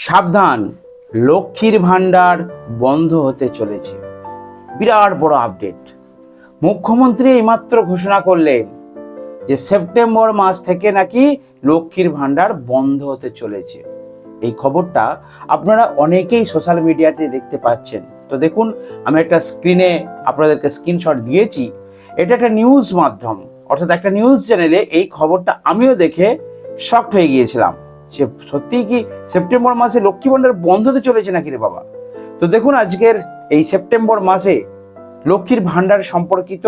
সাবধান, লক্ষ্মীর ভাণ্ডার বন্ধ হতে চলেছে। বিরাট বড় আপডেট মুখ্যমন্ত্রী এইমাত্র ঘোষণা করলেন যে সেপ্টেম্বর মাস থেকে নাকি লক্ষ্মীর ভাণ্ডার বন্ধ হতে চলেছে। এই খবরটা আপনারা অনেকেই সোশ্যাল মিডিয়াতে দেখতে পাচ্ছেন। তো দেখুন, আমি একটা স্ক্রিনে আপনাদেরকে স্ক্রিনশট দিয়েছি। এটা একটা নিউজ মাধ্যম। অর্থাৎ একটা নিউজ চ্যানেলে এই খবরটা আমিও দেখে শকড হয়ে গিয়েছিলাম। সে সত্যিই কি সেপ্টেম্বর মাসে লক্ষ্মী ভাণ্ডার বন্ধ হতে চলেছে নাকি রে বাবা? তো দেখুন আজকের এই সেপ্টেম্বর মাসে লক্ষ্মীর ভাণ্ডার সম্পর্কিত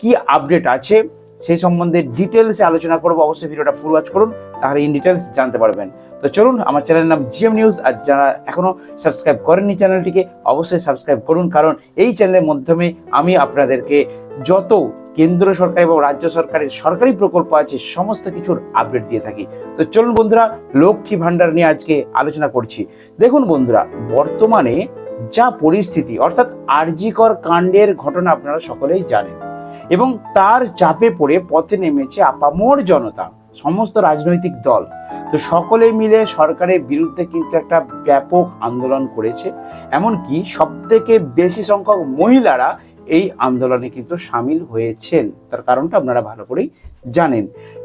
কি আপডেট আছে? সেই সম্বন্ধে ডিটেলসে আলোচনা করব। অবশ্যই ভিডিওটা ফুল ওয়াচ করুন, তাহলে ইন ডিটেলস জানতে পারবেন। তো চলুন, আমার চ্যানেলের নাম জিএম নিউজ আর যারা এখনও সাবস্ক্রাইব করেননি চ্যানেলটিকে অবশ্যই সাবস্ক্রাইব করুন, কারণ এই চ্যানেলের মাধ্যমে আমি আপনাদেরকে যত কেন্দ্র সরকার এবং রাজ্য সরকারের সরকারি প্রকল্প আছে, সমস্ত কিছুর আপডেট দিয়ে থাকি। তো চলুন বন্ধুরা, লক্ষ্মী ভাণ্ডার নিয়ে আজকে আলোচনা করছি। দেখুন বন্ধুরা, বর্তমানে যা পরিস্থিতি, অর্থাৎ আরজিকর কাণ্ডের ঘটনা আপনারা সকলেই জানেন। এবং তার চাপে পড়ে পথে নেমেছে আপামর জনতা, সমস্ত রাজনৈতিক দল। তো সকলে মিলে সরকারের বিরুদ্ধে কিন্তু একটা ব্যাপক আন্দোলন করেছে। এমনকি সব থেকে বেশি সংখ্যক মহিলারা এই আন্দোলনে কিন্তু সামিল হয়েছেন। তার কারণটা আপনারা ভালো করেই জানেন।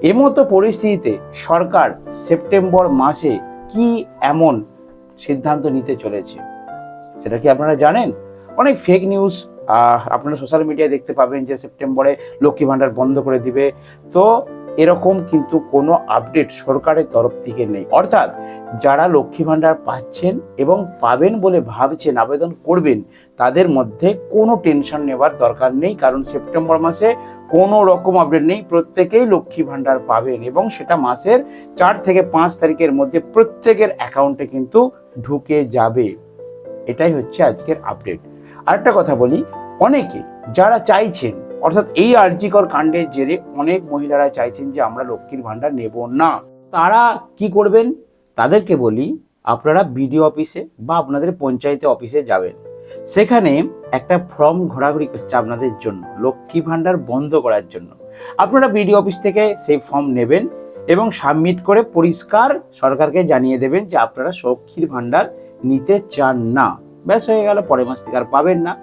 এমতো পরিস্থিতিতে সরকার সেপ্টেম্বর মাসে কি এমন সিদ্ধান্ত নিতে চলেছে, সেটা কি আপনারা জানেন? অনেক ফেক নিউজ আপনারা সোশ্যাল মিডিয়ায় দেখতে পাবেন যে সেপ্টেম্বরে লক্ষ্মী ভাণ্ডার বন্ধ করে দিবে। তো এরকম কিন্তু কোনো আপডেট সরকারের তরফ থেকে নেই। অর্থাৎ যারা লক্ষ্মী ভাণ্ডার পাচ্ছেন এবং পাবেন বলে ভাবছেন, আবেদন করবেন, তাদের মধ্যে কোনো টেনশন নেওয়ার দরকার নেই। কারণ সেপ্টেম্বর মাসে কোনো রকম আপডেট নেই। প্রত্যেকেই লক্ষ্মী ভাণ্ডার পাবেন এবং সেটা মাসের চার থেকে পাঁচ তারিখের মধ্যে প্রত্যেকের অ্যাকাউন্টে কিন্তু ঢুকে যাবে। এটাই হচ্ছে আজকের আপডেট আরেকটা কথা বলি, অনেকে যারা চাইছেন, অর্থাৎ এই আর্জিকর কাণ্ডের জেরে অনেক মহিলারা চাইছেন যে আমরা লক্ষ্মীর ভাণ্ডার নেব না। তারা কি করবেন? তাদেরকে বলি, আপনারা বিডিও অফিসে বা আপনাদের পঞ্চায়েতে অফিসে যাবেন। সেখানে একটা ফর্ম ঘোরাঘুরি করছে আপনাদের জন্য লক্ষ্মী ভাণ্ডার বন্ধ করার জন্য। আপনারা বিডিও অফিস থেকে সেই ফর্ম নেবেন এবং সাবমিট করে পরিষ্কার সরকারকে জানিয়ে দেবেন যে আপনারা লক্ষ্মীর ভাণ্ডার নিতে চান না। ব্যাস হয়ে গেল, পরের মাস থেকে আর পাবেন না।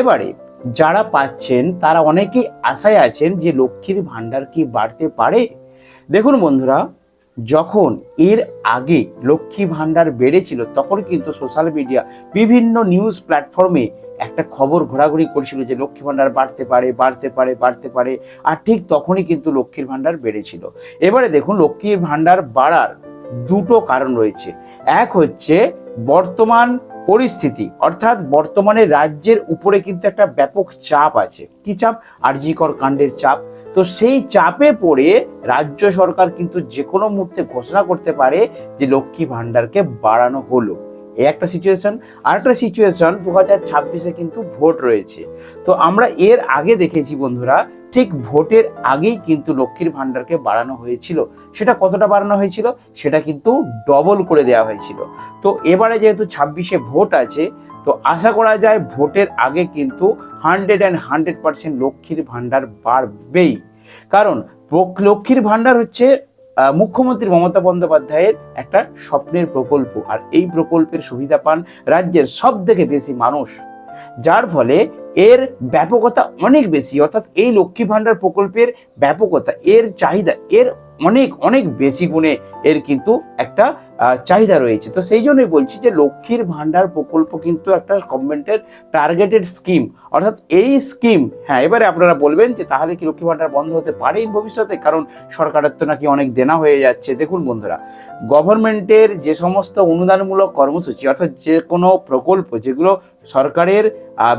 এবারে যারা পাচ্ছেন, তারা অনেকেই আশায় আছেন যে লক্ষ্মীর ভাণ্ডার কি বাড়তে পারে? দেখুন বন্ধুরা, যখন এর আগে লক্ষ্মী ভাণ্ডার বেড়েছিল, তখন কিন্তু সোশ্যাল মিডিয়া বিভিন্ন নিউজ প্ল্যাটফর্মে একটা খবর ঘোরাঘুরি করেছিল যে লক্ষ্মী ভাণ্ডার বাড়তে পারে বাড়তে পারে বাড়তে পারে, আর ঠিক তখনই কিন্তু লক্ষ্মীর ভাণ্ডার বেড়েছিল। এবারে দেখুন, লক্ষ্মীর ভাণ্ডার বাড়ার দুটো কারণ রয়েছে। এক হচ্ছে, বর্তমান পরিস্থিতি, অর্থাৎ বর্তমানে রাজ্যের উপরে কিন্তু একটা ব্যাপক চাপ আছে। কি চাপ? আরজিকর কাণ্ডের চাপ। তো সেই চাপে পড়ে রাজ্য সরকার কিন্তু যে কোনো মুহূর্তে ঘোষণা করতে পারে যে লক্ষ্মী ভাণ্ডারকে বাড়ানো হলো। এই একটা সিচুয়েশন আর একটা সিচুয়েশন দু হাজার ছাব্বিশে কিন্তু ভোট রয়েছে। তো আমরা এর আগে দেখেছি বন্ধুরা ঠিক ভোটের আগেই কিন্তু লক্ষ্মীর ভাণ্ডারকে বাড়ানো হয়েছিল। সেটা কতটা বাড়ানো হয়েছিল? সেটা কিন্তু ডবল করে দেওয়া হয়েছিল। তো এবারে যেহেতু ছাব্বিশে ভোট আছে, তো আশা করা যায় ভোটের আগে কিন্তু হান্ড্রেড অ্যান্ড হান্ড্রেড পার্সেন্ট লক্ষ্মীর ভাণ্ডার বাড়বেই। কারণ লক্ষ্মীর ভাণ্ডার হচ্ছে মুখ্যমন্ত্রী মমতা বন্দ্যোপাধ্যায়ের একটা স্বপ্নের প্রকল্প। আর এই প্রকল্পের সুবিধা পান রাজ্যের সব থেকে বেশি মানুষ। যার ফলে এর ব্যাপকতা অনেক বেশি অর্থাৎ এই লক্ষ্মী ভাণ্ডার প্রকল্পের ব্যাপকতা এর চাহিদা এর অনেক অনেক বেশি গুণে এর কিন্তু একটা চাহিদা রয়েছে। তো সেই জন্যই বলছি যে লক্ষ্মীর ভাণ্ডার প্রকল্প কিন্তু একটা গভর্নমেন্টের টার্গেটেড স্কিম অর্থাৎ এই স্কিম হ্যাঁ এবারে আপনারা বলবেন যে তাহলে কি লক্ষ্মী ভাণ্ডার বন্ধ হতে পারে ভবিষ্যতে? কারণ সরকারের তো নাকি অনেক দেনা হয়ে যাচ্ছে। দেখুন বন্ধুরা গভর্নমেন্টের যে সমস্ত অনুদানমূলক কর্মসূচি, অর্থাৎ যে কোনো প্রকল্প, যেগুলো সরকারের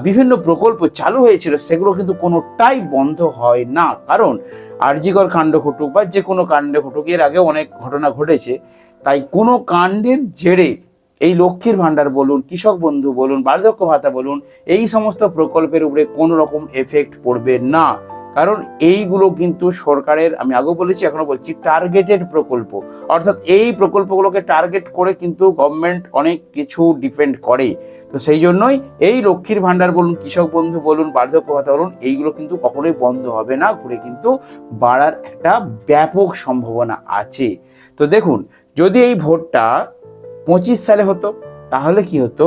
বিভিন্ন প্রকল্প চালু হয়েছিল, সেগুলো কিন্তু কোনোটাই বন্ধ হয় না। কারণ আরজিকর কাণ্ড ঘটুক বা যে কোনো কাণ্ড ঘটুক, এর আগে অনেক ঘটনা ঘটেছে। তাই কোনো কাণ্ডের জেরে এই লক্ষ্মীর ভাণ্ডার বলুন, কৃষক বন্ধু বলুন, বার্ধক্য ভাতা বলুন, এই সমস্ত প্রকল্পের উপরে কোনো রকম এফেক্ট পড়বে না। কারণ এইগুলো কিন্তু সরকারের, আমি আগেও বলেছি, এখনও বলছি টার্গেটেড প্রকল্প। অর্থাৎ এই প্রকল্পগুলোকে টার্গেট করে কিন্তু গভর্নমেন্ট অনেক কিছু ডিপেন্ড করে। তো সেই জন্যই এই লক্ষ্মীর ভাণ্ডার বলুন, কৃষক বন্ধু বলুন, বার্ধক্য ভাতা বলুন, এইগুলো কিন্তু কখনোই বন্ধ হবে না, ঘুরে কিন্তু বাড়ার একটা ব্যাপক সম্ভাবনা আছে। তো দেখুন, যদি এই ভোটটা পঁচিশ সালে হতো, তাহলে কি হতো?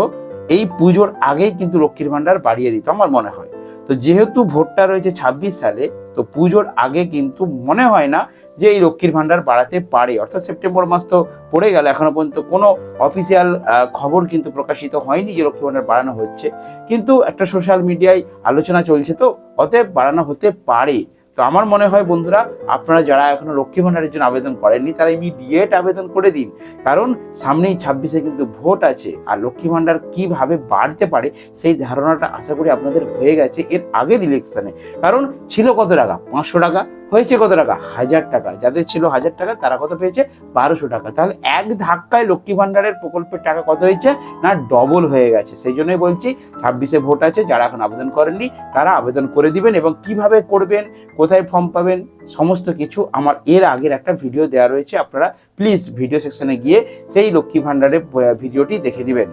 এই পুজোর আগেই কিন্তু লক্ষ্মীর ভাণ্ডার বাড়িয়ে দিত, আমার মনে হয়। তো যেহেতু ভোটটা রয়েছে ছাব্বিশ সালে, তো পুজোর আগে কিন্তু মনে হয় না যে এই লক্ষ্মীর ভাণ্ডার বাড়াতে পারে। অর্থাৎ সেপ্টেম্বর মাস তো পড়ে গেল এখনও পর্যন্ত কোনো অফিসিয়াল খবর কিন্তু প্রকাশিত হয়নি যে লক্ষ্মী ভাণ্ডার বাড়ানো হচ্ছে। কিন্তু একটা সোশ্যাল মিডিয়ায় আলোচনা চলছে, তো অতএব বাড়ানো হতে পারে। তো আমার মনে হয় বন্ধুরা, আপনারা যারা এখনও লক্ষ্মী ভাণ্ডারের জন্য আবেদন করেননি, তারা ইমিডিয়েট আবেদন করে দিন। কারণ সামনেই ছাব্বিশে কিন্তু ভোট আছে। আর লক্ষ্মী ভাণ্ডার কীভাবে বাড়তে পারে, সেই ধারণাটা আশা করি আপনাদের হয়ে গেছে এর আগের ইলেকশানে কারণ ছিল কত টাকা? পাঁচশো টাকা। হয়েছে কত টাকা? হাজার টাকা। যাদের ছিল হাজার টাকা, তারা কত পেয়েছে? বারোশো টাকা। তাহলে এক ধাক্কায় লক্ষ্মী ভাণ্ডারের প্রকল্পের টাকা কত হয়েছে? না, ডবল হয়ে গেছে। সেই জন্যই বলছি, ছাব্বিশে ভোট আছে, যারা এখন আবেদন করেননি, তারা আবেদন করে দিবেন এবং কীভাবে করবেন, কোথায় ফর্ম পাবেন, সমস্ত কিছু আমার এর আগের একটা ভিডিও দেওয়া রয়েছে, আপনারা প্লিজ ভিডিও সেকশনে গিয়ে সেই লক্ষ্মী ভাণ্ডারের ভিডিওটি দেখে নেবেন।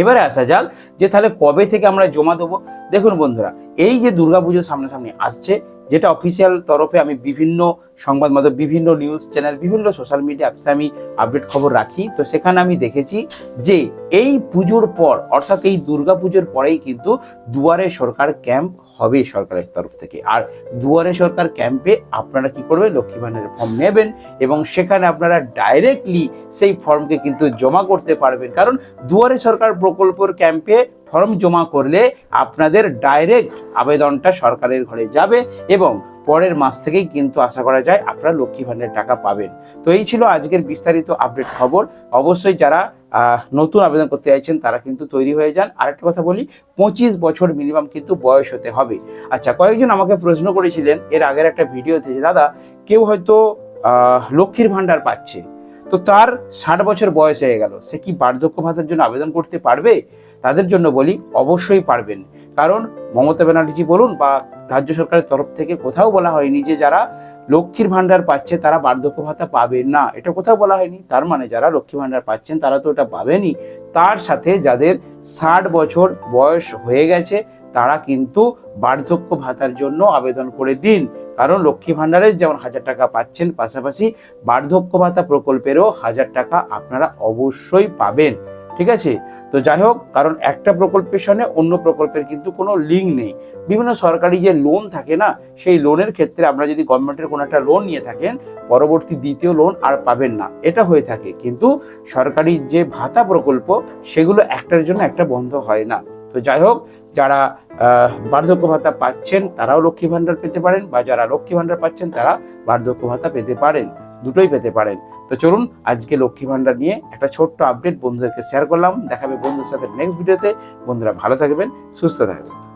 এবারে আসা যাক যে তাহলে কবে থেকে আমরা জমা দেবো। দেখুন বন্ধুরা, এই যে দুর্গাপুজো সামনাসামনি আসছে যেটা অফিসিয়াল তরফে আমি বিভিন্ন সংবাদ মাধ্যম, বিভিন্ন নিউজ চ্যানেল বিভিন্ন সোশ্যাল মিডিয়া অ্যাপসে আমি আপডেট খবর রাখি। তো সেখানে আমি দেখেছি যে এই পুজোর পর, অর্থাৎ এই দুর্গা পুজোর পরেই কিন্তু দুয়ারে সরকার ক্যাম্প হবে সরকারের তরফ থেকে। আর দুয়ারে সরকার ক্যাম্পে আপনারা কি করবেন? লক্ষ্মী ভাণ্ডারের ফর্ম নেবেন এবং সেখানে আপনারা ডাইরেক্টলি সেই ফর্মকে কিন্তু জমা করতে পারবেন। কারণ দুয়ারে সরকার প্রকল্পের ক্যাম্পে ফর্ম জমা করলে আপনাদের ডাইরেক্ট আবেদনটা সরকারের ঘরে যাবে এবং পরের মাস থেকেই কিন্তু আশা করা যায় আপনারা লক্ষ্মী ভাণ্ডারের টাকা পাবেন। তো এই ছিল আজকের বিস্তারিত আপডেট খবর। অবশ্যই যারা নতুন আবেদন করতে চাইছেন তারা কিন্তু তৈরি হয়ে যান। আরেকটা কথা বলি, পঁচিশ বছর মিনিমাম কিন্তু বয়স হতে হবে। আচ্ছা কয়েকজন আমাকে প্রশ্ন করেছিলেন, এর আগের একটা ভিডিওতে যে, দাদা, কেউ হয়তো লক্ষ্মীর ভাণ্ডার পাচ্ছে। তো তার ষাট বছর বয়স হয়ে গেল। সে কি বার্ধক্য ভাতার জন্য আবেদন করতে পারবে? তাদের জন্য বলি, অবশ্যই পারবেন। কারণ মমতা ব্যানার্জি বলুন বা রাজ্য সরকারের তরফ থেকে কোথাও বলা হয়নি যে যারা লক্ষ্মীর ভাণ্ডার পাচ্ছে তারা বার্ধক্য ভাতা পাবেন না। এটা কোথাও বলা হয়নি। তার মানে যারা লক্ষ্মী ভাণ্ডার পাচ্ছেন তারা তো ওটা পাবেনই। তার সাথে যাদের ষাট বছর বয়স হয়ে গেছে তারা কিন্তু বার্ধক্য ভাতার জন্য আবেদন করে দিন। কারণ লক্ষ্মী ভাণ্ডারের যেমন হাজার টাকা পাচ্ছেন, পাশাপাশি বার্ধক্য ভাতা প্রকল্পেরও হাজার টাকা আপনারা অবশ্যই পাবেন। ঠিক আছে? তো যাই হোক, কারণ একটা প্রকল্পের সঙ্গে অন্য প্রকল্পের কিন্তু কোনো লিঙ্ক নেই। বিভিন্ন সরকারি যে লোন থাকে না, সেই লোনের ক্ষেত্রে আমরা যদি গভর্নমেন্টের কোনো একটা লোন নিয়ে থাকেন, পরবর্তী দ্বিতীয় লোন আর পাবেন না। এটা হয়ে থাকে। কিন্তু সরকারি যে ভাতা প্রকল্প, সেগুলো একটার জন্য একটা বন্ধ হয় না। তো যাই হোক, যারা বার্ধক্য ভাতা পাচ্ছেন তারাও লক্ষ্মী ভাণ্ডার পেতে পারেন, বা যারা লক্ষ্মী ভাণ্ডার পাচ্ছেন তারা বার্ধক্য ভাতা পেতে পারেন, দুটোই পেতে পারেন। তো চলুন আজকে লক্ষ্মী ভাণ্ডার নিয়ে একটা ছোট্ট আপডেট বন্ধুদেরকে শেয়ার করলাম। দেখাবে বন্ধুর সাথে নেক্সট ভিডিওতে বন্ধুরা ভালো থাকবেন, সুস্থ থাকবেন।